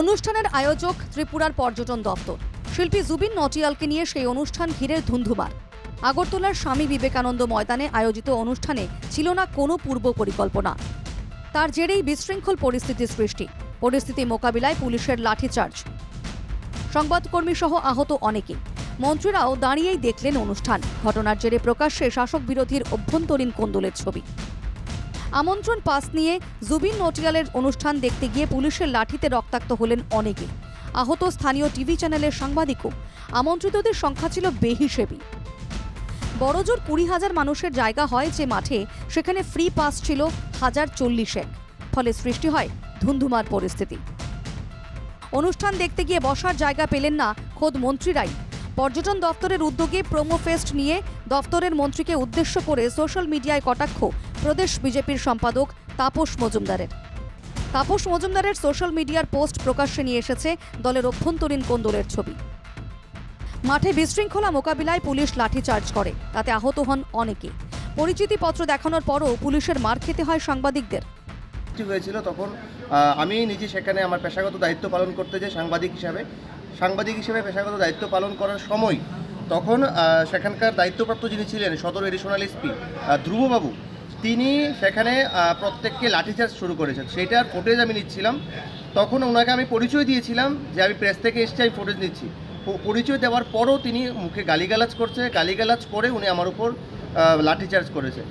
অনুষ্ঠানের আয়োজক ত্রিপুরার পর্যটন দপ্তর। শিল্পী জুবিন নটিয়ালকে নিয়ে সেই অনুষ্ঠান ঘিরে ধুন্ধুমার। আগরতলার স্বামী বিবেকানন্দ ময়দানে আয়োজিত অনুষ্ঠানে ছিল না কোনো পূর্ব পরিকল্পনা। তার জেরেই বিশৃঙ্খল পরিস্থিতির সৃষ্টি। পরিস্থিতি মোকাবিলায় পুলিশের লাঠিচার্জ। সংবাদকর্মী সহ আহত অনেকে মন্ত্রীরাও দাঁড়িয়েই দেখলেন অনুষ্ঠান। ঘটনার জেরে প্রকাশ্যে শাসক বিরোধীর অভ্যন্তরীণ কোন্দলের ছবি। আমন্ত্রণ পাস নিয়ে জুবিন নটিয়ালের অনুষ্ঠান দেখতে গিয়ে পুলিশের লাঠিতে রক্তাক্ত হলেন অনেকে। আহত স্থানীয় টিভি চ্যানেলের সাংবাদিকও। আমন্ত্রিতদের সংখ্যা ছিল বেহিসেবি। বড়জোর কুড়ি হাজার মানুষের জায়গা হয় যে মাঠে, সেখানে ফ্রি পাস ছিল হাজার চল্লিশেক ফলে সৃষ্টি হয় ধুন্ধুমার পরিস্থিতি। অনুষ্ঠান দেখতে গিয়ে বসার জায়গা পেলেন না খোদ মন্ত্রীরাই। পর্যটন দপ্তরের উদ্যোগে প্রোমো ফেস্ট নিয়ে দপ্তরের মন্ত্রীকে উদ্দেশ্য করে সোশ্যাল মিডিয়ায় কটাক্ষ প্রদেশ বিজেপির সম্পাদক তাপস মজুমদারের। তাপস মজুমদারের সোশ্যাল মিডিয়ার পোস্ট প্রকাশ্যে নিয়ে এসেছে দলের অভ্যন্তরীণ কোন্দলের ছবি। মাঠে বিশৃঙ্খলা মোকাবিলায় পুলিশ লাঠিচার্জ করে, তাতে আহত হন অনেকে। পরিচিতিপত্র দেখানোর পরও পুলিশের মার খেতে হয় সাংবাদিকদের। হয়েছিল তখন আমি নিজে সেখানে আমার পেশাগত দায়িত্ব পালন করতে যাই সাংবাদিক হিসাবে। সাংবাদিক হিসেবে পেশাগত দায়িত্ব পালন করার সময় তখন সেখানকার দায়িত্বপ্রাপ্ত যিনি ছিলেন, সদর এডিশনাল এসপি ধ্রুববাবু, তিনি সেখানে প্রত্যেককে লাঠিচার্জ শুরু করেছেন। সেটার ফুটেজ আমি নিচ্ছিলাম। তখন ওনাকে আমি পরিচয় দিয়েছিলাম যে আমি প্রেস থেকে এসেছি, আমি ফুটেজ নিচ্ছি। পরিচয় দেওয়ার পরও তিনি মুখে গালিগালাজ করছে। গালিগালাজ করে উনি আমার উপর লাঠিচার্জ করেছে।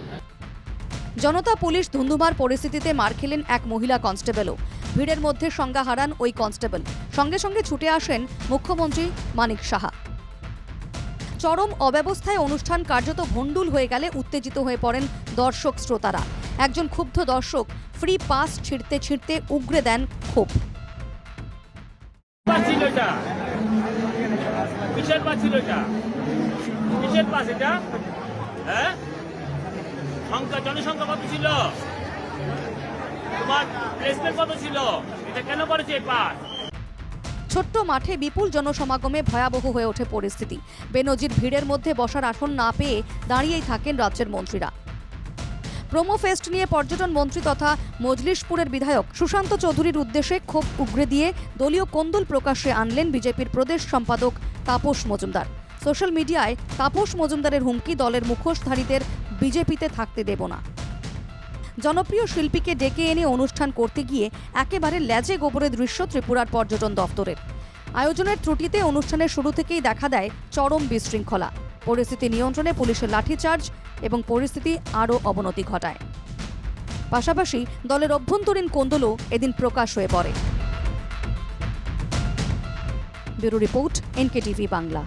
জনতা পুলিশ ধুন্ধুমার পরিস্থিতিতে মার খেলেন এক মহিলা কনস্টেবলও। ভিড়ের মধ্যে সংজ্ঞা হারান ওই কনস্টেবল। সঙ্গে সঙ্গে ছুটে আসেন মুখ্যমন্ত্রী মানিক সাহা। চরম অব্যবস্থায় অনুষ্ঠান কার্যত ভণ্ডুল হয়ে গেলে উত্তেজিত হয়ে পড়েন দর্শক শ্রোতারা। একজন ক্ষুব্ধ দর্শক ফ্রি পাস ছিঁড়তে ছিঁড়তে উগরে দেন ক্ষোভ। ছিল এটা। কিসের এটা? হ্যাঁ? সংখ্যা, জনসংখ্যা কত ছিল? তোমার প্লেসমেন্ট কত ছিল? এটা কেন করেছে পাস ছোট্ট মাঠে বিপুল জনসমাগমে ভয়াবহ হয়ে ওঠে পরিস্থিতি। বেনজির ভিড়ের মধ্যে বসার আসন না পেয়ে দাঁড়িয়েই থাকেন রাজ্যের মন্ত্রীরা। প্রোমো ফেস্ট নিয়ে পর্যটন মন্ত্রী তথা মজলিশপুরের বিধায়ক সুশান্ত চৌধুরীর উদ্দেশ্যে ক্ষোভ উগরে দিয়ে দলীয় কোন্দল প্রকাশ্যে আনলেন বিজেপির প্রদেশ সম্পাদক তাপস মজুমদার। সোশ্যাল মিডিয়ায় তাপস মজুমদারের হুমকি দলের মুখোশধারীদের বিজেপিতে থাকতে দেব না। জনপ্রিয় শিল্পীকে ডেকে এনে অনুষ্ঠান করতে গিয়ে একেবারে ল্যাজে গোবরের দৃশ্য ত্রিপুরার পর্যটন দফতরের। আয়োজনের ত্রুটিতে অনুষ্ঠানের শুরু থেকেই দেখা দেয় চরম বিশৃঙ্খলা। পরিস্থিতি নিয়ন্ত্রণে পুলিশের লাঠিচার্জ এবং পরিস্থিতি আরও অবনতি ঘটায়। পাশাপাশি দলের অভ্যন্তরীণ কোন্দলও এদিন প্রকাশ হয়ে পড়ে। Bureau report NK TV Bangla.